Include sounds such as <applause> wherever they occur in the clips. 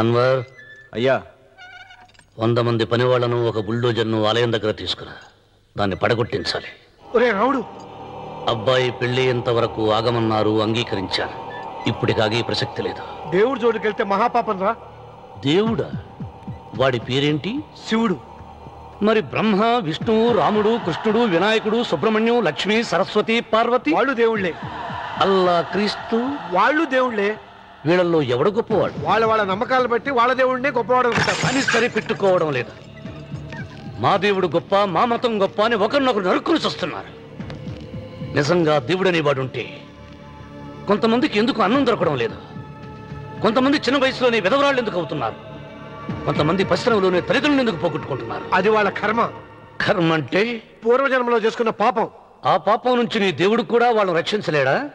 అన్వర్. అయ్యా. వంద మంది పనివాళ్ళను ఒక బుల్డోజర్ను ఆలయం దగ్గర తీసుకురా. దాన్ని పడగొట్టించాలి. ఒరే రాముడు. అబ్బాయి పెళ్ళి వరకు ఆగమన్నారు అంగీకరించాను. ఇప్పటికి ఆగే ప్రసక్తి లేదు. దేవుడి జోడికి వెళ్తే మహాపాపం రా. దేవుడా? వాడి పేరేంటి? శివుడు. మరి బ్రహ్మ విష్ణువు రాముడు కృష్ణుడు వినాయకుడు సుబ్రహ్మణ్యం లక్ష్మి సరస్వతి పార్వతి? వాళ్ళు దేవుళ్ళే. అల్లా క్రీస్తు? వాళ్ళు దేవుళ్ళే. వీళ్ళల్లో ఎవడు గొప్పవాడు? వాళ్ళ వాళ్ళ నమ్మకాలను బట్టి వాళ్ళ దేవుడినే గొప్పవాడు అనుకుంటారు. అని సరిపెట్టుకోవడం లేదు. మా దేవుడు గొప్ప మా మతం గొప్ప అని ఒకరినొకరు నరుక్కుని చూస్తున్నారు. నిజంగా దేవుడనే వాడు ఉంటే కొంతమందికి ఎందుకు అన్నం దొరకడం లేదు? కొంతమంది చిన్న వయసులోనే విధవరాళ్ళు ఎందుకు అవుతున్నారు? కొంతమంది పశ్చిమలోనే తల్లిదండ్రులు ఎందుకు పోగొట్టుకుంటున్నారు? అది వాళ్ళ కర్మ. కర్మ అంటే పూర్వజన్మలో చేసుకున్న పాపం. ఆ పాపం నుంచి నీ దేవుడు కూడా వాళ్ళని రక్షించలేడా?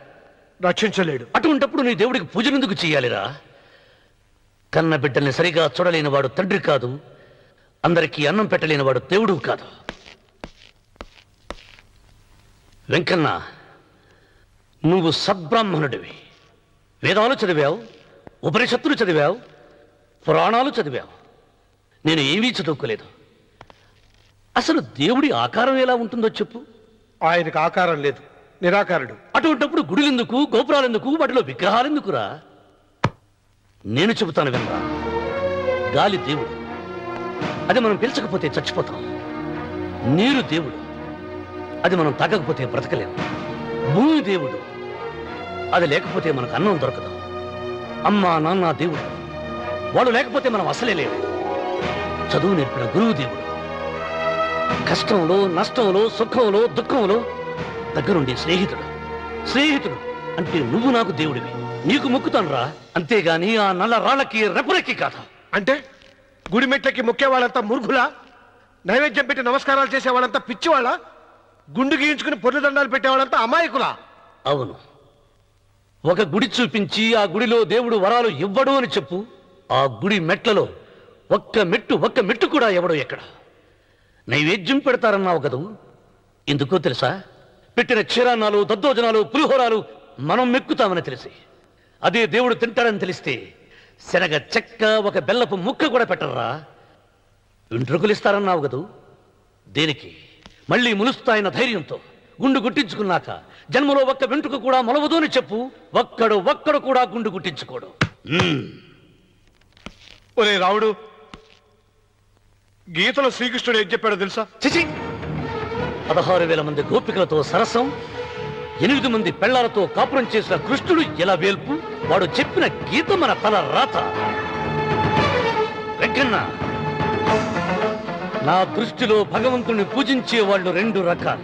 రక్షించలేడు అటువంటప్పుడు నీ దేవుడికి పూజలు ఎందుకు చెయ్యాలిరా కన్న బిడ్డల్ని సరిగా చూడలేని వాడు తండ్రి కాదు. అందరికీ అన్నం పెట్టలేని వాడు దేవుడు కాదు. వెంకన్న నువ్వు సద్బ్రాహ్మణుడివి వేదాలు చదివావు ఉపనిషత్తులు చదివావు పురాణాలు చదివావు. నేను ఏమీ చదువుకోలేదు. అసలు దేవుడి ఆకారం ఎలా ఉంటుందో చెప్పు. ఆయనకు ఆకారం లేదు. నిరాకారుడు. అటువంటప్పుడు గుడిలెందుకు గోపురాలెందుకు వాటిలో విగ్రహాలెందుకురా? నేను చెబుతాను వినరా గాలి దేవుడు. అది మనం పిలచకపోతే చచ్చిపోతాం. నీరు దేవుడు. అది మనం తాగకపోతే బ్రతకలేం. భూమి దేవుడు. అది లేకపోతే మనకు అన్నం దొరకదు. అమ్మ నాన్న దేవుడు. వాళ్ళు లేకపోతే మనం అసలే లేవు చదువు నేర్పిన గురువు దేవుడు. కష్టంలో నష్టంలో సుఖంలో దుఃఖంలో దగ్గరుండే స్నేహితుడు. స్నేహితుడు అంటే నువ్వు నాకు దేవుడివి. నీకు మొక్కుతాను రా అంతేగాని ఆ నల్ల రాళ్ళకి రెపరెక్కి కాదు. అంటే గుడి మెట్లకి మొక్కే వాళ్ళంతా మూర్ఖులా? నైవేద్యం పెట్టి నమస్కారాలు చేసే వాళ్ళంతా పిచ్చివాళ్ళ? గుండు గీయించుకుని పొర్లు దండాలు పెట్టేవాళ్ళంతా అమాయకులా? అవును. ఒక గుడి చూపించి ఆ గుడిలో దేవుడు వరాలు ఇవ్వడు అని చెప్పు. ఆ గుడి మెట్లలో ఒక్క మెట్టు ఒక్క మెట్టు కూడా ఎవడో ఎక్కడ? నైవేద్యం పెడతారన్నావు కదూ? ఎందుకో తెలుసా? పెట్టిన క్షీరాన్నాలు దద్దోజనాలు పులిహోరాలు మనం మెక్కుతామని తెలిసి అదే దేవుడు తింటాడని తెలిస్తే శనగ చెక్క ఒక బెల్లపు ముక్క కూడా వెంట్రుకలు ఇస్తారన్నావు కదూ? దేనికి? మళ్ళీ ములుస్తాయన్న ధైర్యంతో గుండు గుట్టించుకున్నాక జన్మలో ఒక్క వెంట్రుక కూడా మొలవదు అని చెప్పు ఒక్కడు ఒక్కడు కూడా గుండు గుట్టించుకోడు. ఒరే రావుడు గీతలో శ్రీకృష్ణుడు ఏం చెప్పాడో తెలుసా? చిచి పదహారు వేల మంది గోపికలతో సరసం ఎనిమిది మంది పెళ్ళాలతో కాపురం చేసిన కృష్ణుడు ఎలా వేల్పు? వాడు చెప్పిన గీత మన తల రాత. వెంకన్న నా దృష్టిలో భగవంతుని పూజించే వాళ్ళు రెండు రకాలు.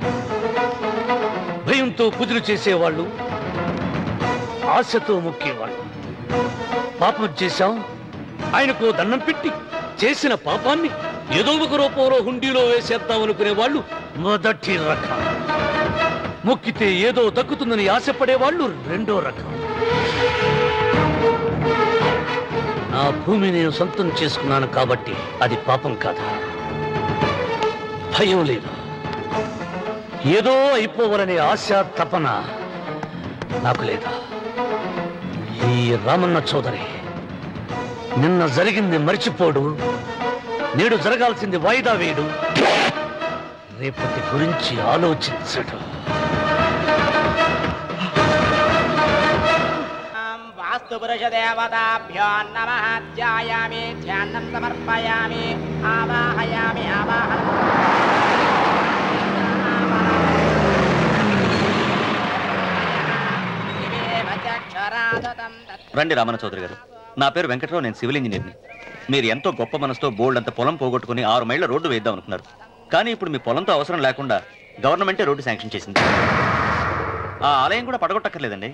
భయంతో పూజలు చేసేవాళ్ళు ఆశతో మొక్కేవాళ్ళు. పాపం చేశాం ఆయనకు దండం పెట్టి చేసిన పాపాన్ని ఏదో ఒక రూపంలో హుండీలో వేసేద్దాం అనుకునే వాళ్ళు మొదటి రకం. మొక్కితే ఏదో దక్కుతుందని ఆశపడే వాళ్ళు రెండో రకం. నా భూమి నేను సొంతం చేసుకున్నాను కాబట్టి అది పాపం కాదా. భయం లేదు. ఏదో అయిపోవాలనే ఆశ తపన నాకు లేదా. ఈ రామన్న చౌదరి నిన్న జరిగింది మర్చిపోడు. నేడు జరగాల్సింది వాయిదా వేయడు. రేపటి గురించి ఆలోచించడు. వాస్తుపురుషదేవతాభ్యో నమ ధ్యాయామి ధ్యానం సమర్పయామి ఆవాహయామి రండి రామన చౌదరి గారు. నా పేరు వెంకటరావు నేను సివిల్ ఇంజనీర్ని. మీరు ఎంతో గొప్ప మనసుతో బోల్డ్ అంత పొలం పోగొట్టుకుని ఆరు మైళ్ళ రోడ్డు వేద్దాం అనుకున్నారు. కానీ ఇప్పుడు మీ పొలంతో అవసరం లేకుండా గవర్నమెంటే రోడ్డు శాంక్షన్ చేసింది. ఆ ఆలయం కూడా పడగొట్టక్కర్లేదండి.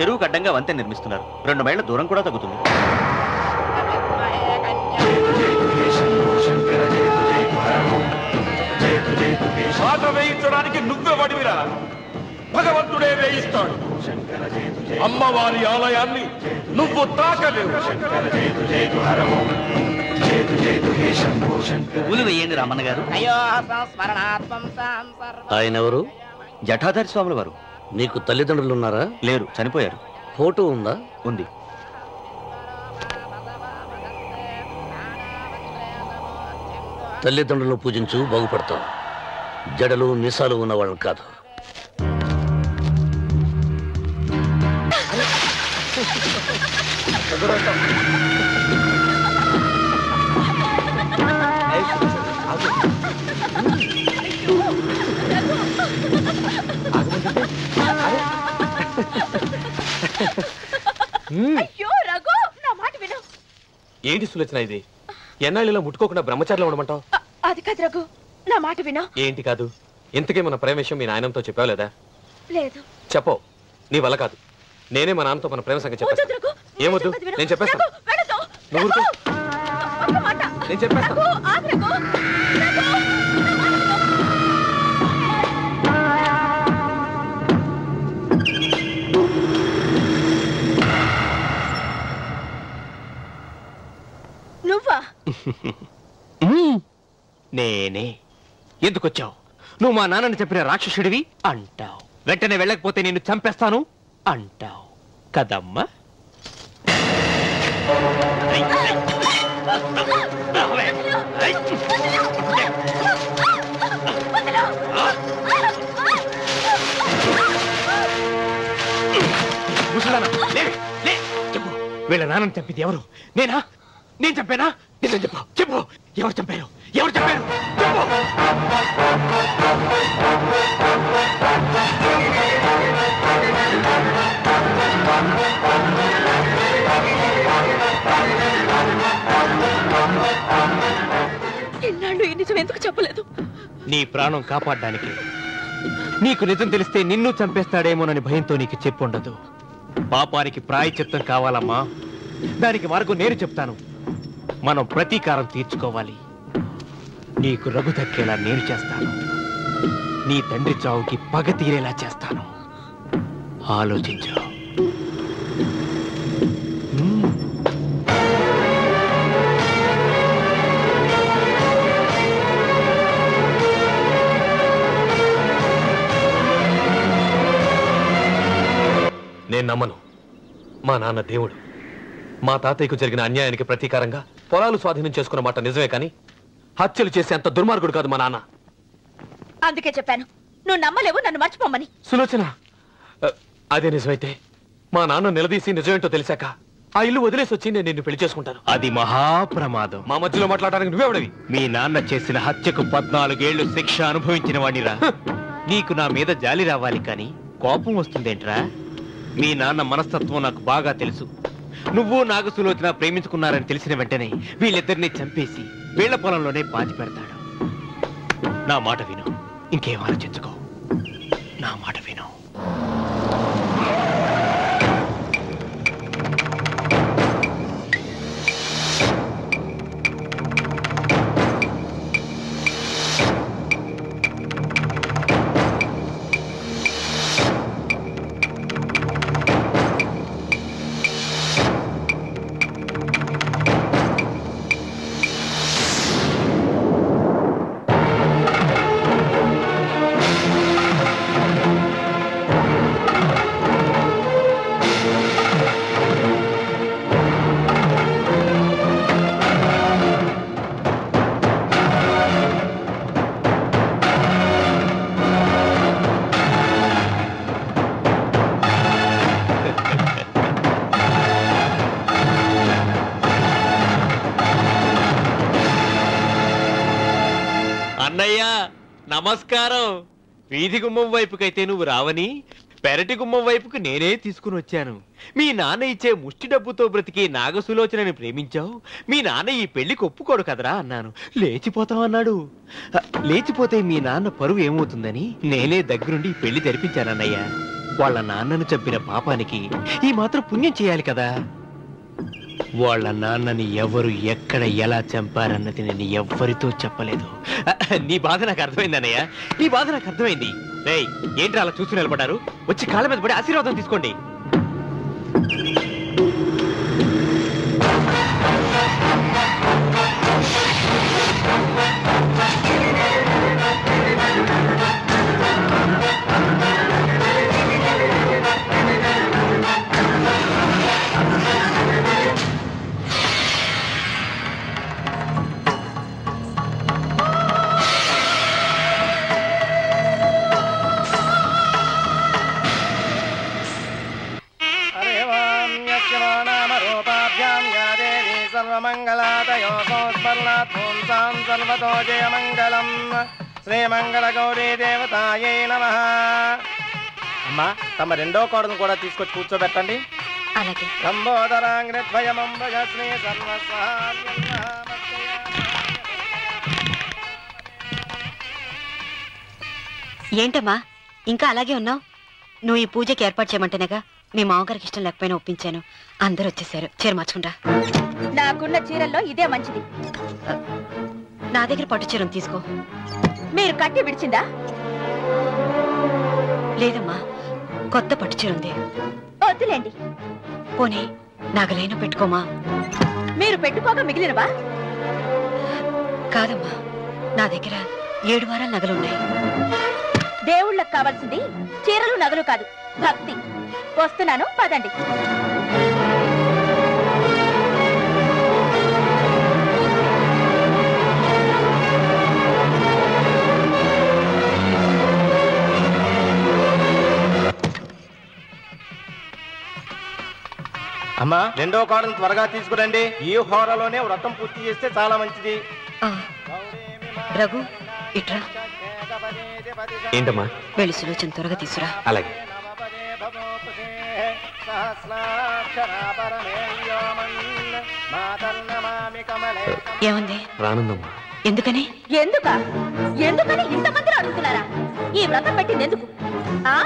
చెరువుకు అడ్డంగా వంతెన నిర్మిస్తున్నారు. రెండు మైళ్ళ దూరం కూడా తగ్గుతుంది. వేయించడానికి నువ్వే వడివిరా భగవంతుడే వేయిస్తాడు. అమ్మవారి ఆలయాన్ని నువ్వు తాకలేవు. గారు. ఆయన ఎవరు? జఠాధారి స్వాముల వారు. నీకు తల్లిదండ్రులు ఉన్నారా? లేరు చనిపోయారు. ఫోటో ఉందా? ఉంది. తల్లిదండ్రులను పూజించు బాగుపడతాం జడలు మిసాలు ఉన్న వాళ్ళని కాదు. అయ్యో రఘు! నా మాట విను. ఏంటి సులోచన ఇది? ఎన్నాళ్ళలో ముట్టుకోకుండా బ్రహ్మచారిలో ఉండమంటావు? అ- అది కాదు రఘు. నా మాట విను. ఏంటి కాదు? ఇంతకీ మన ప్రేమ విషయం మీ నాయనంతో చెప్పావు లేదా? లేదు. చెప్పవు నీ వల్ల కాదు. నేనే మా నాన్నతో మన ప్రేమ సంగతి రఘు ఏమొద్దు. నేను చెప్పేస్తాను వెళ్ళొద్దు. నువ్వు. నేను చెప్పేస్తాను. నువ్వా? <laughs> నేనే. ఎందుకొచ్చావు? నువ్వు మా నాన్నని చెప్పిన రాక్షసుడివి అంటావు. వెంటనే వెళ్ళకపోతే నిన్ను చంపేస్తాను. అంటావు. కదమ్మా? చెప్పు. వీళ్ళ నాన్నని చంపింది ఎవరు? నేనా? నేను చంపానా? నిజం చెప్పు. చెప్పు. ఎవరు చంపారు? ఎవరు చంపారు? చెప్పు. ఎందుకు చెప్పలేదు? నీ ప్రాణం కాపాడడానికి. నీకు నిజం తెలిస్తే నిన్ను చంపేస్తాడేమోనని భయంతో నీకు చెప్పుండదు. పాపానికి ప్రాయచిత్తం కావాలమ్మా. దానికి మార్గం నేను చెప్తాను. మనం ప్రతీకారం తీర్చుకోవాలి. నీకు రఘు దక్కేలా నేను చేస్తాను. నీ తండ్రి చావుకి పగ తీరేలా చేస్తాను. ఆలోచించు. నమ్మను. మా నాన్న దేవుడు. మా తాతయ్యకు జరిగిన అన్యాయానికి ప్రతీకారంగా పొలాలు స్వాధీనం చేసుకున్న మాట నిజమే కానీ హత్యలు చేసే అంత దుర్మార్గుడు కాదు మా నాన్న. అందుకే చెప్పాను. నువ్వు నమ్మలేవు నన్ను మర్చిపోమని సులోచన అదే నిజమైతే మా నాన్న నిలదీసి నిజమేంటో తెలిసాక ఆ ఇల్లు వదిలేసి వచ్చి నేను నిన్ను పెళ్ళి చేసుకుంటాను. అది మహాప్రమాదం. మా మధ్యలో మాట్లాడడానికి నువ్వెవడవి? మీ నాన్న చేసిన హత్యకు పద్నాలుగేళ్ళు శిక్ష అనుభవించిన వాడిరా నీకు నా మీద జాలి రావాలి కానీ కోపం వస్తుందేంట్రా? మీ నాన్న మనస్తత్వం నాకు బాగా తెలుసు. నువ్వు నాగసులోచన ప్రేమించుకున్నారని తెలిసిన వెంటనే వీళ్ళిద్దరిని చంపేసి వీళ్ళ పొలంలోనే బాధి పెడతాడు నా మాట విను. ఇంకేం ఆలోచించుకో. నా మాట అన్నయ్య నమస్కారం. వీధి గుమ్మం వైపుకైతే నువ్వు రావని పెరటి గుమ్మం వైపుకు నేనే తీసుకుని వచ్చాను. మీ నాన్న ఇచ్చే ముష్టి డబ్బుతో బ్రతికి నాగసులోచనని ప్రేమించావు. మీ నాన్న ఈ పెళ్ళికి ఒప్పుకోడు కదరా అన్నాను. లేచిపోతాం అన్నాడు. లేచిపోతే మీ నాన్న పరువు ఏమవుతుందని నేనే దగ్గరుండి ఈ పెళ్ళి జరిపించానన్నయ్యా. వాళ్ళ నాన్నను చంపిన పాపానికి ఈ మాత్రం పుణ్యం చేయాలి కదా? వాళ్ళ నాన్నని ఎవరు ఎక్కడ ఎలా చంపారన్నది నేను ఎవ్వరితో చెప్పలేదు. నీ బాధ నాకు అర్థమైంది అన్నయ్య. నీ బాధ నాకు అర్థమైంది. రేయ్ ఏంటి అలా చూసి నిలబడ్డారు? వచ్చి కాళ్ళ మీద పడి ఆశీర్వాదం తీసుకోండి. తమ రెండో కోడను కూడా తీసుకొచ్చి కూర్చోబెట్టండి. అలాగే. సర్వస్వామ్యం ఏంటమ్మా? ఇంకా అలాగే ఉన్నావు? నువ్వు ఈ పూజకి ఏర్పాటు చేయమంటేనేగా మీ మామగారికి ఇష్టం లేకపోయినా ఒప్పించాను. అందరూ వచ్చేసారు. చీర మార్చుకుంటా. నాకున్న చీరల్లో ఇదే మంచిది. నా దగ్గర పట్టు చీరను తీసుకో. మీరు కట్టి విడిచిందా? లేదమ్మా. కొత్త పట్టు చీర ఉంది. వద్దులేండి. పోనీ నాగలైనా పెట్టుకోమా? మీరు పెట్టుకోక మిగిలినవా? కాదమ్మా నా దగ్గర ఏడు వారాల నగలున్నాయి దేవుళ్ళకి కావాల్సింది చీరలు నగలు కాదు భక్తి. వస్తున్నాను పదండి. అమ్మా రెండో కోడను త్వరగా తీసుకురండి. ఈ హోరలోనే వ్రతం పూర్తి చేస్తే చాలా మంచిది. రఘు ఇట్రా. ఏంటమ్మా? వెళ్ళి సులోచన త్వరగా తీసురా. అలాగే. ఏముంది? రానుందమ్మా. ఎందుకని? ఎందుక? ఎందుకని ఇంతమంది అడుగుతున్నారా? ఈ వ్రతం పెట్టింది ఎందుకు ఆ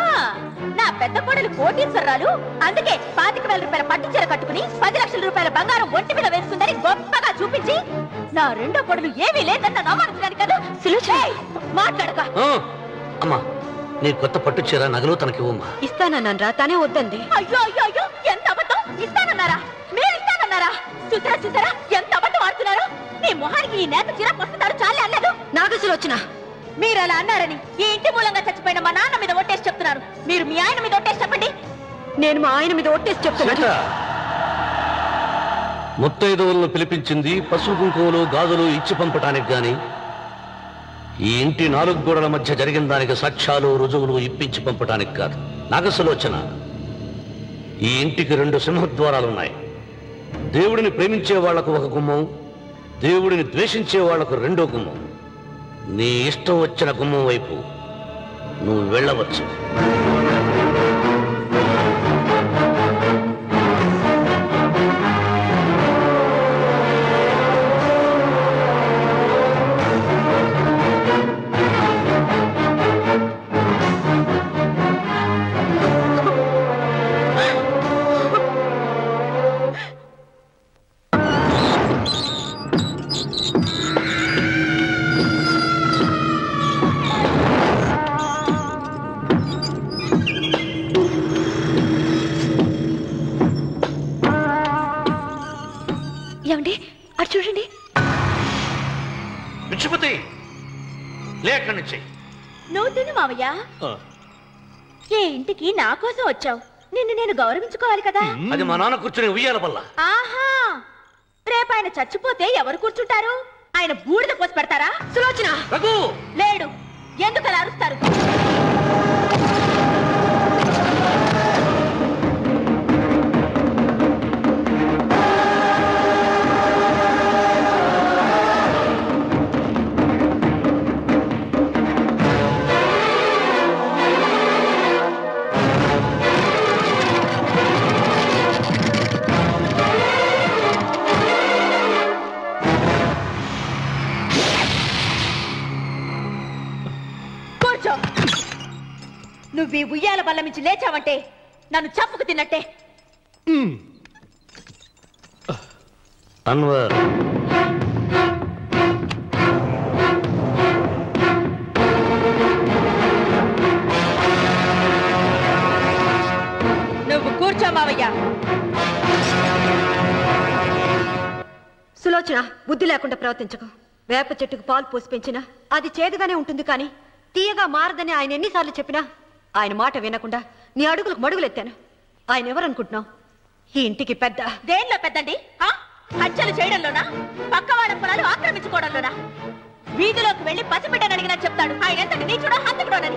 నా పెద్ద కోడలు కోటీశ్వరరాలు అందుకే పాతిక వేల రూపాయల పట్టు చీర కట్టుకుని పది లక్షల రూపాయల బంగారం ఒంటి మీద వేస్తుందని గొప్పగా చూపించి నా రెండో కోడలు ఏమీ లేదన్న నమ్మకం కదా? సులుచే మాట్లాడక. అమ్మా నీ కొత్త పట్టు చీర నగలు తనకి ఇవ్వమ్మా. ఇస్తానన్నాను రా తానే వద్దంది. అయ్యో అయ్యో అయ్యో ఎంత అబద్ధం? ఇస్తానన్నారా? మీరు ఇస్తానన్నారా? చూసారా చూసారా? ఎంత అబద్ధం ఆడుతున్నారు? నీ మొహానికి ఈ నేత చీర వస్తున్నారు చాలే అన్నదు నాగసులు వచ్చిన మీరు అలా అన్నారని ఈ ఇంటి మూలంగా చచ్చిపోయిన మా నాన్న మీద ఒట్టేసి చెప్తున్నారు. మీరు మీ ఆయన మీద ఒట్టేసి చెప్పండి. నేను మా ఆయన మీద ఒట్టేసి చెప్తున్నాను. ముత్తైదవులను పిలిపించింది పసుపు కుంకుమలు గాజులు ఇచ్చి పంపటానికి గాని ఈ ఇంటి నాలుగు గోడల మధ్య జరిగిన దానికి సాక్ష్యాలు రుజువులు ఇప్పించి పంపటానికి కాదు. నాగసులోచన ఈ ఇంటికి రెండు సింహద్వారాలున్నాయి. దేవుడిని ప్రేమించే వాళ్ళకు ఒక గుమ్మం దేవుడిని ద్వేషించే వాళ్ళకు రెండో గుమ్మం. నీ ఇష్టం వచ్చిన గుమ్మం వైపు నువ్వు వెళ్ళవచ్చు. ఏమండి? అటు చూడండి. విచ్చిపతి లే అక్కడి నుంచి. నువ్వు తిను మావయ్య. ఏ ఇంటికి నా కోసం వచ్చావు? నిన్ను నేను గౌరవించుకోవాలి కదా? అది మా నాన్న కూర్చుని ఉయ్యాల వల్ల ఆహా! రేపు ఆయన చచ్చిపోతే ఎవరు కూర్చుంటారు? ఆయన బూడిద పోసి పెడతారా? సులోచన! లేడు. ఎందుకు అలా అరుస్తారు? నువ్వు ఈ ఉయ్యాల బల్ల మించి లేచావంటే నన్ను చంపుకు తిన్నట్టే. అన్వర్. నువ్వు కూర్చో మావయ్య. సులోచన బుద్ధి లేకుండా ప్రవర్తించకు. వేప చెట్టుకు పాలు పోసి పెంచినా అది చేదుగానే ఉంటుంది కానీ తీయగా మారదని ఆయన ఎన్నిసార్లు చెప్పినా ఆయన మాట వినకుండా నీ అడుగులకు మడుగులెత్తాను. ఆయన ఎవరనుకుంటున్నావు? ఈ ఇంటికి పెద్ద. దేనిలో పెద్దండి? ఆ? హత్యలు చేయడంలోనా? పక్క వాళ్ళ పొలాలు ఆక్రమించుకోవడంలోనా? వీధిలోకి వెళ్ళి పసిబిడ్డని అడిగినా చెప్తాడు. ఆయన ఎంతటి నీచుడో హంతకుడోనని.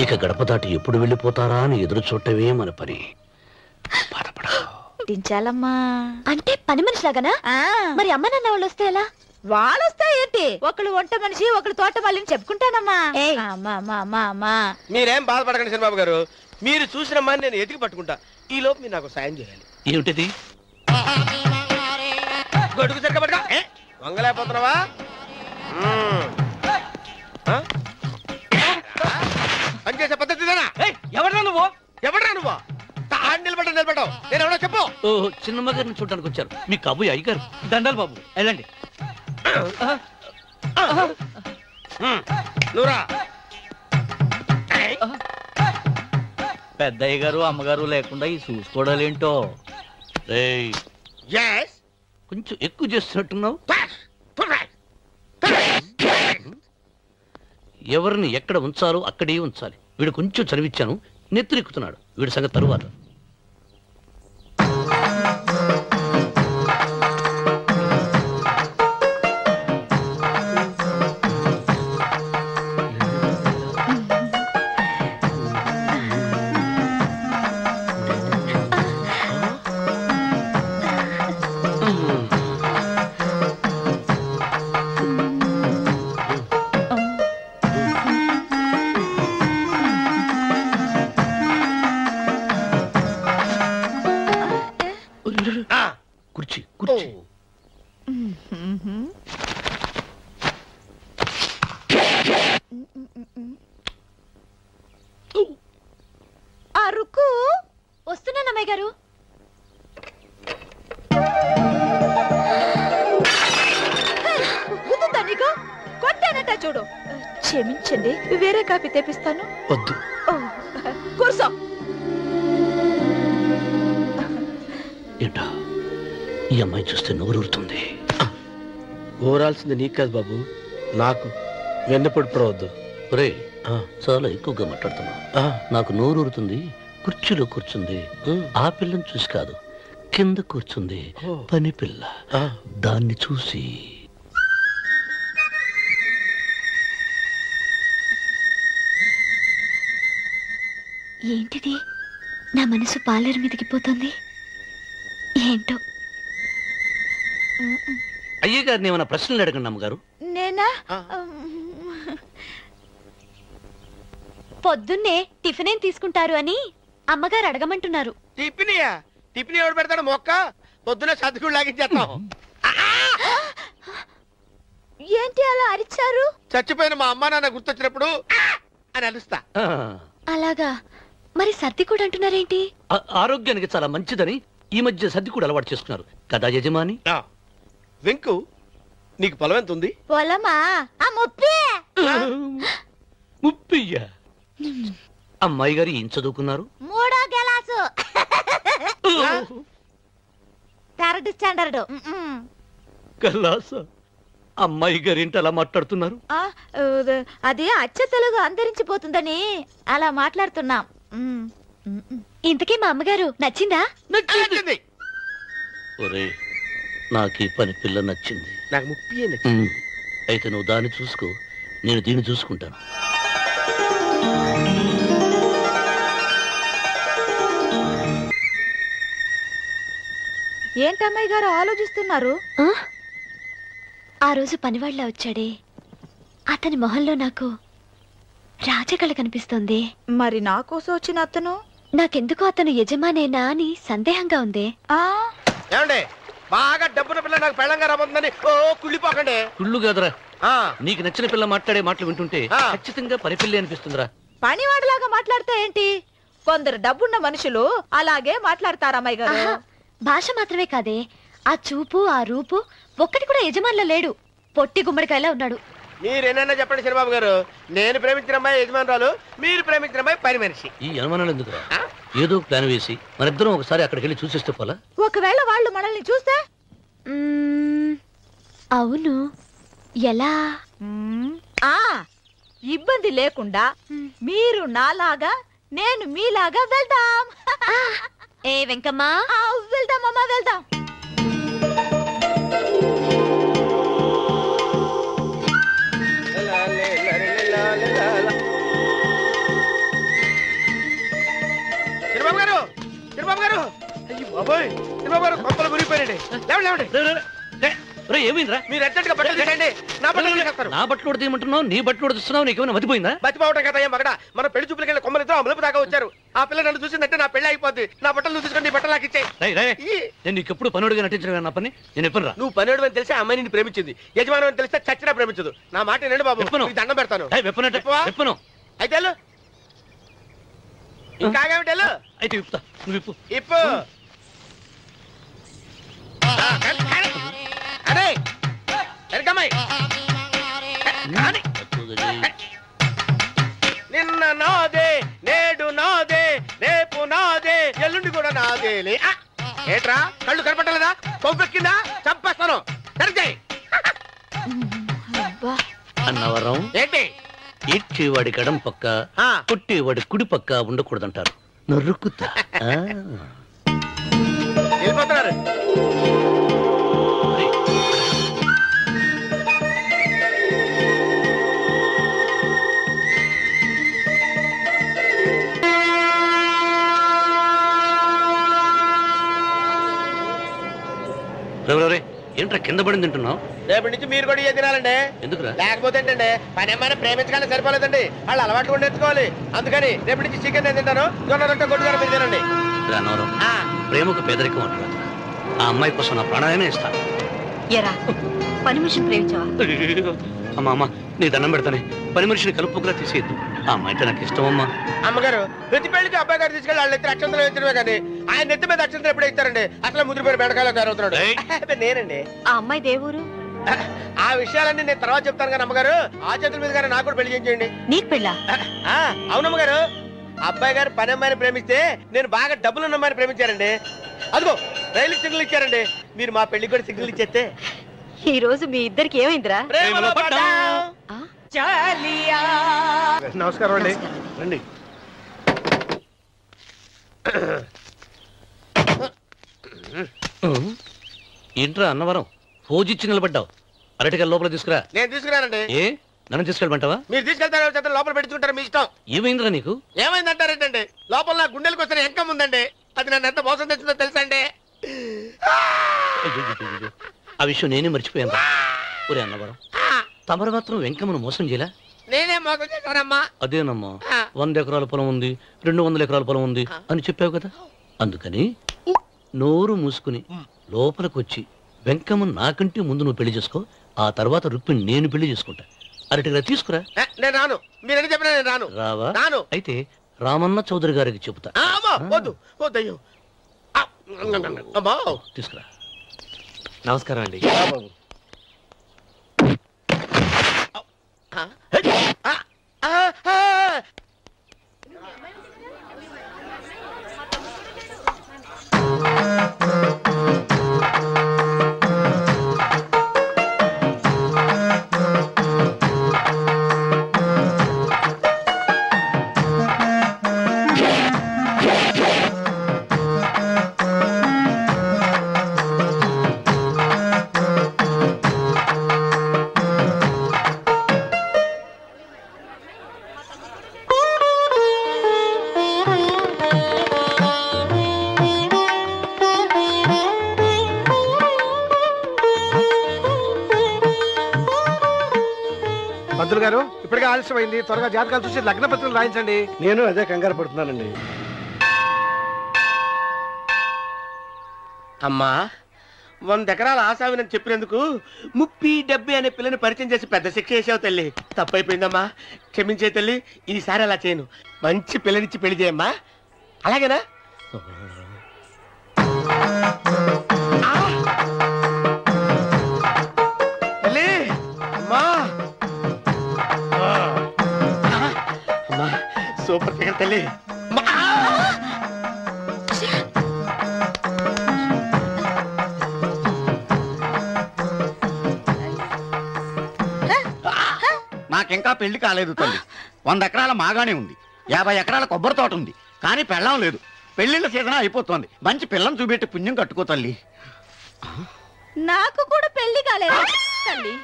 ఇక గడప దాటి ఎప్పుడు వెళ్ళిపోతారా అని ఎదురు చూడటమే మన పని. అంటే పని మనిషిలాగానా? మరి అమ్మ నాన్న వాళ్ళు వస్తే ఎలా? వాళ్ళు వస్తే ఏంటి? ఒకళ్ళు వంట మనిషి ఒకళ్ళు తోట వాళ్ళని చెప్పుకుంటానమ్మా. మీరేం బాధపడకండి చంద్రబాబు గారు. మీరు చూసిన మని నేను ఎతికి పట్టుకుంటా. ఈ లోపు మీరు నాకు సాయం చేయాలి. ఏమిటిది? గొడుగు సరిగ్గా పట్టుకో? వంగలేకపోతున్నావా? పనిచేసే పద్ధతి ఇదేనా? ఎవరా నువ్వు? ఎవడ్రా నువ్వు? తాడు నిలబడ్డా నిలబడ్డావు. నేను ఎవడో చెప్పు. ఓ చిన్నమ్మ గారిని చూడడానికి వచ్చారు. మీ కబుయ్య అయ్యగారు. దండాలు బాబు వెళ్ళండి. నువ్వురా. పెద్దయ్య గారు అమ్మగారు లేకుండా ఈ చూసుకోవడాలేంటో కొంచెం ఎక్కువ చేస్తున్నట్టున్నావు. ఎవరిని ఎక్కడ ఉంచాలో అక్కడే ఉంచాలి. వీడు కొంచెం చదివిచ్చాను నెత్తిరెక్కుతున్నాడు. వీడి సంగతి తరువాత. కుర్చీ కుర్చీ. అరుకు వస్తున్నాను అమ్మాయి గారు. కొట్టానట చూడు. క్షమించండి వేరే కాపీ తెప్పిస్తాను. వద్దు. కూర్చో. ఏంటా? ఈ అమ్మాయి చూస్తే నోరూరుతుంది. ఊరాల్సింది నీకు కాదు బాబు. నాకు వెన్నపొడి పడవద్దు రే చాలా ఎక్కువగా మాట్లాడుతున్నా. నాకు నోరూరుతుంది కుర్చీలో కూర్చుంది ఆ పిల్లని చూసి కాదు కింద కూర్చుంది పని పిల్ల. దాన్ని చూసి. ఏంటిది? నా మనసు పాలేరు మీదకి పోతుంది? ఏంటో అయ్య గారిని ఏమైనా ప్రశ్నలు అడగండి అమ్మగారు? నేనా? పొద్దున్నే టిఫిన్ ఏం తీసుకుంటారు అని అమ్మగారు అడగమంటున్నారు. టిఫినియా? టిఫిన్ ఎవడు పెడతాడు మొక్క? పొద్దున సర్దుకుడు లాగించేస్తాం. ఏంటి అలా అరిచారు? చచ్చిపోయిన మా అమ్మ నాన్న గుర్తొచ్చినప్పుడు "ఆ!" అని అలుస్తా అలాగా. మరి సర్ది కూడా అంటున్నారేంటి? ఆ- ఆరోగ్యానికి చాలా మంచిదని ఈ మధ్య సర్ది కూడా అలవాటు చేసుకున్నారు. కదా యజమాని? ఆ, వెంకు నీకు పొలం ఎంత ఉంది పొలమా? ఆ ముప్పి! ముప్పయ్య. అమ్మాయి గారు ఏం చదువుకున్నారు? మూడో గెలాసు. Third standard. కల్లాస అమ్మాయి గారు ఏంటి అలా మాట్లాడుతున్నారు? అది అచ్చ తెలుగు అంతరించిపోతుందని అలా మాట్లాడుతున్నాం. ఇంతకీ మా అమ్మగారు నచ్చిందా? నచ్చింది. ఒరే నాకు ఈ పని పిల్ల నచ్చింది. నాకు ముప్పి అయితే నువ్వు దాన్ని చూసుకో నేను దీన్ని చూసుకుంటాను. ఏంటమ్మాయి గారు ఆలోచిస్తున్నారు? ఆ? రోజు పనివాళ్ళ వచ్చాడే. అతని మొహంలో నాకు రాజకళ కనిపిస్తోంది. మరి నా కోసం వచ్చిన అతను? నాకెందుకు అతను యజమానేనా అని సందేహంగా ఉంది. ఆ? ఏమండి? బాగా డబ్బున పిల్ల నాకు పెళ్ళంగా రాబోతుందని ఓ కుళ్ళిపోకండి. కుళ్ళు కాదురా. ఆ, నీకు నచ్చిన పిల్ల మాట్లాడే మాటలు వింటుంటే ఆ. ఖచ్చితంగా పరిపిల్లి అనిపిస్తుందిరా. పనివాడిలాగా మాట్లాడితే ఏంటి? కొందరు డబ్బున్న మనుషులు అలాగే మాట్లాడతారు అమ్మాయి గారు. ఆహా, భాష మాత్రమే కాదే. ఆ చూపు ఆ రూపు ఒక్కటి కూడా యజమానిలో లేడు. పొట్టి గుమ్మడికాయలా ఉన్నాడు. మీరేనన్నా చెప్పండి చంద్రబాబు గారు? నేను ప్రేమించిన అమ్మాయి యజమానురాలు మీరు ప్రేమించిన అమ్మాయి పని మనిషి. ఈ అనుమానాలు ఎందుకురా? ఆ? ఏదో ప్లాన్ వేసి మనిద్దరం ఒకసారి అక్కడికి వెళ్ళి చూసేస్తే పోలా? ఒకవేళ వాళ్ళు మనల్ని చూస్తే? అవును. ఎలా? ఆ ఇబ్బంది లేకుండా మీరు నాలాగా నేను మీలాగా వెళ్దాం. ఏ వెంకమ్మ? వెళ్దాం అమ్మా వెళ్దాం. చంద్రబాబు గారు! చంద్రబాబు గారు! అయ్యి బాబోయ్! చంద్రబాబు గారు కొంపలు మురిగిపోయారండి లేవండి లేవండి. రే, ఏమైందిరా? మీరు ఎట్టగా బట్టలు నా బట్టలు తీసేస్తారు. నా బట్టలు ఉడతీయమంటున్నావు నీ బట్టలు ఉడుతున్నావు నీకేమైనా మతిపోయిందా? బతిపోవటం కదా ఏం మగడ. మన పెళ్ళి చూపులకి వెళ్ళి కొమ్మలు ఇద్దరు అమలుపు దాకా వచ్చారు. ఆ పిల్ల నన్ను చూసిందంటే నా పెళ్ళి అయిపోద్ది. నా బట్టలు నువ్వు తీసుకొని నీ బట్టలు నాకు ఈ. నేను నీకు ఎప్పుడు పనుడిగా నటించడం నా పని? నేను ఎప్పుడు నువ్వు పనివాడు అని తెలిసి అమ్మాయి నిన్ను ప్రేమించింది. యజమానం అని తెలిస్తే చచ్చినా ప్రేమించదు. నా మాట వినండి బాబు. చెప్పను. దండం పెడతాను? విప్పను అయితే. ఇంకా. అయితే ఇప్పు అదే నిన్న నాదే నేడు నాదే రేపు నాదే ఎల్లుండి కూడా నాదేలే! ఏట్రా? కళ్ళు కనపట్టలేదా? పంపెక్కిందా చంపేస్తాను. సరిచేయి అన్నవరం ఏంటి? ఇచ్చేవాడి కడం పక్క ఆ. కొట్టేవాడి కుడి పక్క ఉండకూడదంటారు. నరుక్కుతా ఆ. వెళ్ళిపోతున్నారు. ఏంట్రా కింద పడింది తింటున్నావు రేపటి నుంచి మీరు కూడా ఇదే తినాలండి. ఎందుకురా? లేకపోతే ఏంటండి పని ఏమైనా ప్రేమించగానే సరిపోలేదండి. వాళ్ళు అలవాటు కూడా నేర్చుకోవాలి. అందుకని రేపటి నుంచి చికెన్ నేను తింటాను. జొన్న రొట్టె మీరు తినండి. ప్రేమకు పేదరికం అంటారు ఆ అమ్మాయి కోసం నా ప్రాణాలనే ఇస్తా ఎరా పని మనిషిని ప్రేమించావా? అమ్మా అమ్మ నీ దండం పెడతానే. పని మనిషిని కలుపుకులా తీసేయద్దు. ఆ అమ్మాయి అంటే నాకు ఇష్టం అమ్మా అమ్మగారు ప్రతి పెళ్ళికి అబ్బాయి గారు తీసుకెళ్ళి వాళ్ళు ఎత్తి అక్షంతలు కానీ ఆయన నెత్తి మీద అక్షంతలు ఎప్పుడే ఇస్తారండి అసలు ముదిరిపోయిన బెడకాయలు తయారవుతున్నాడు. అబ్బే, నేనండి. ఆ అమ్మాయి దేవురు ఆ విషయాలన్నీ నేను తర్వాత చెప్తాను కానీ అమ్మగారు ఆ చేతుల మీద గారు నాకు కూడా పెళ్ళి చేయండి నీకు పెళ్ళా? ఆ, అవునమ్మ గారు అబ్బాయి గారు పని అమ్మాయిని ప్రేమిస్తే నేను బాగా డబ్బులున్న అమ్మాయిని ప్రేమించారండి. అదిగో రైలు సిగ్నల్ ఇచ్చారండి. మీరు మా పెళ్ళికి కూడా సిగ్నల్ ఇచ్చేస్తే. ఈ రోజు మీ ఇద్దరికి ఏమైందిరా? ఆ? నమస్కారం అండి. రండి. ఏంట్రా అన్నవరం? ఫోజిచ్చి నిలబడ్డావు. అరటికల్ లోపల తీసుకురా. నేను తీసుకురానండి. ఏ? నన్ను తీసుకెళ్ళమంటావా? మీరు తీసుకెళ్తారో చేత లోపల పెట్టించుకుంటారు మీ ఇష్టం. ఏమైందిరా నీకు? ఏమైందంటారేంటండి? లోపల నా గుండెలకు వస్తున్న ఎంకం ఉందండి. అది నన్ను ఎంత మోసం తెచ్చిందో తెలుసా అండి. ఆ విషయం నేనే మర్చిపోయాను ఒరే అన్నవరం. తమరు మాత్రం వెంకమ్మను మోసం చేయలే? నేనే మోసం చేశానమ్మా. అదేనమ్మా. వంద ఎకరాల పొలం ఉంది రెండు వందల ఎకరాల పొలం ఉంది అని చెప్పావు కదా? అందుకని నోరు మూసుకుని లోపలికి వచ్చి వెంకమ్మ నాకంటే ముందు నువ్వు పెళ్ళి చేసుకో ఆ తర్వాత రుక్మిణి నేను పెళ్ళి చేసుకుంటా. అరటిగా తీసుకురా. నేను రాను. మీరని చెప్పినా నేను రాను. రావా? రాను. అయితే రామన్న చౌదరి గారికి చెబుతా. వద్దు వద్దయ్యో తీసుకురా. నమస్కారం అండి. ఆ, ఆ, ఆ, ఆ. గారు ఇప్పటికే ఆలస్యమైంది. త్వరగా జాతకాలు చూసి లగ్న పత్రికలు రాయించండి. నేను అదే కంగారు పడుతున్నానండి. అమ్మా వంద ఎకరాల ఆశావినని చెప్పినందుకు ముప్పి డెబ్బై అనే పిల్లని పరిచయం చేసి పెద్ద శిక్ష చేసావు తల్లి. తప్పైపోయిందమ్మా. క్షమించే తల్లి ఈసారి అలా చేయను. మంచి పిల్లనిచ్చి పెళ్ళి చేయమ్మా. అలాగేనా? తల్లి అమ్మా! నాకింకా పెళ్ళి కాలేదు తల్లి. వంద ఎకరాల మాగానే ఉంది. యాభై ఎకరాల కొబ్బరి తోట ఉంది. కానీ పెళ్ళం లేదు. పెళ్ళిళ్ళ సీజన్ అయిపోతోంది. మంచి పిల్లని చూపెట్టి పుణ్యం కట్టుకో తల్లి. నాకు కూడా పెళ్ళి కాలేదు తల్లి.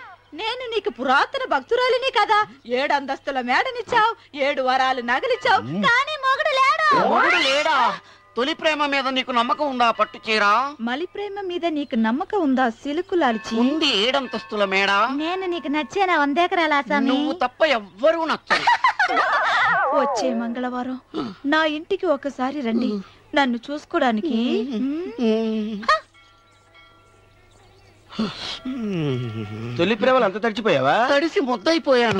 నేను నీకు పురాతన భక్తురాలిని కదా. ఏడు అంతస్తుల మేడనిచ్చావు ఏడు వరాలు నగలిచ్చావు కానీ మొగుడు లేడు. మొగుడు లేడా? తొలి ప్రేమ మీద నీకు నమ్మకం ఉందా పట్టు చీరా? మలి ప్రేమ మీద నీకు నమ్మకం ఉందా సిలుకు లాల్చి? ఉంది ఏడంతస్తుల మేడ. నేను నీకు నచ్చేనా వందేకరాల నువ్వు తప్ప ఎవ్వరూ నచ్చరు. వచ్చే మంగళవారం నా ఇంటికి ఒకసారి రండి. నన్ను చూసుకోవడానికి తొలి ప్రేమలు అంత తడిచిపోయావా? తడిసి ముద్దయిపోయాను.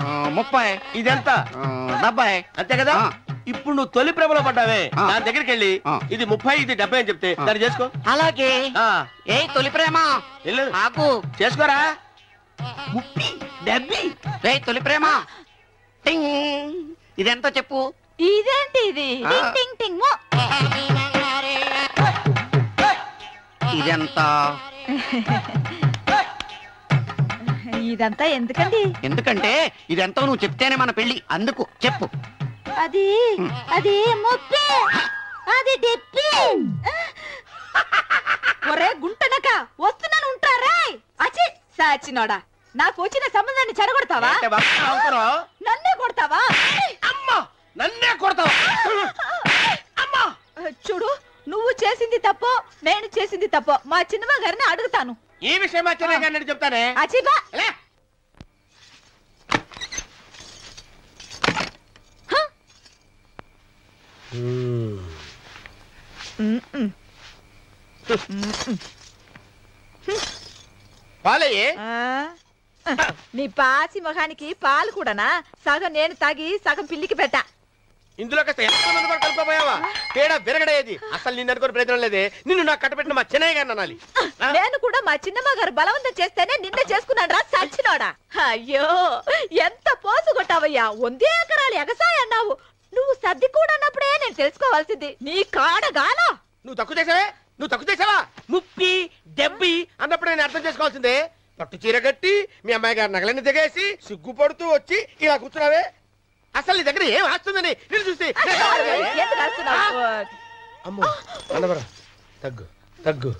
ఆ, ముప్పై. ఇదెంత? డెబ్బై. అంతే కదా. ఇప్పుడు నువ్వు తొలి ప్రేమలో పడ్డావే. నా దగ్గరికి వెళ్ళి. ఇది ముప్పై ఇది డెబ్బై అని చెప్తే దాన్ని చేసుకో. అలాగే. ఆ, ఏ తొలి ప్రేమ? ఆకు చేసుకోరా? ముప్పి డెబ్బై. రే తొలి ప్రేమ. టింగ్. ఇదెంత చెప్పు. ఇదేంటి ఇది. టింగ్ టింగ్ టింగ్. మో. ఇదెంత? ఇదంతా ఎందుకండి? ఎందుకంటే ఇదెంతో నువ్వు చెప్తేనే మన పెళ్ళి అందుకు చెప్పు. అది అది ముప్పి. అది డెప్పి. ఒరే గుంటనక వస్తున్నాను ఉంటారా అచి సాచినోడా నాకు వచ్చిన సంబంధాన్ని చెడగొడతావా? నవ్వుతున్నావు? నన్నే కొడతావా? అమ్మా నన్నే కొడతావు? అమ్మా. చూడు నువ్వు చేసింది తప్పో నేను చేసింది తప్పో మా చిన్నమ్మ గారిని అడుగుతాను. ఈ విషయం చెప్తానే? అచిబా లే. పాలయ్యే? నీ పాసి మొహానికి పాలు కూడానా? సగం నేను తాగి సగం పిల్లికి పెట్టా. ఇందులో కాస్త ఎంత మంది కూడా కలుపుకోపోయావా తేడా విరగడేది అసలు నిన్ను అనుకుని ప్రయత్నం లేదే. నిన్ను నాకు కట్టబెట్టిన మా చెన్నయ్య గారిని అనాలి? నేను కూడా మా చిన్నమ్మ గారు బలవంతం చేస్తేనే నిన్నే చేసుకున్నాను రా సచ్చినోడా. అయ్యో ఎంత పోసు కొట్టావయ్యా. వందే ఎకరాలు ఎగసాయి అన్నావు. నువ్వు సర్ది కూడా అన్నప్పుడే నేను తెలుసుకోవాల్సింది. నీ కాడగాల నువ్వు తక్కువ చేసావే? నువ్వు తక్కువ చేసావా? ముప్పి డెబ్బై అన్నప్పుడు నేను అర్థం చేసుకోవాల్సిందే. పట్టు చీర కట్టి మీ అమ్మాయి గారి నగలన్నీ దిగేసి సిగ్గుపడుతూ వచ్చి ఇలా కూర్చున్నావే? అసలు నీ దగ్గర ఏం ఆస్తుందని నేను? అమ్మో అన్నవరం తగ్గు తగ్గు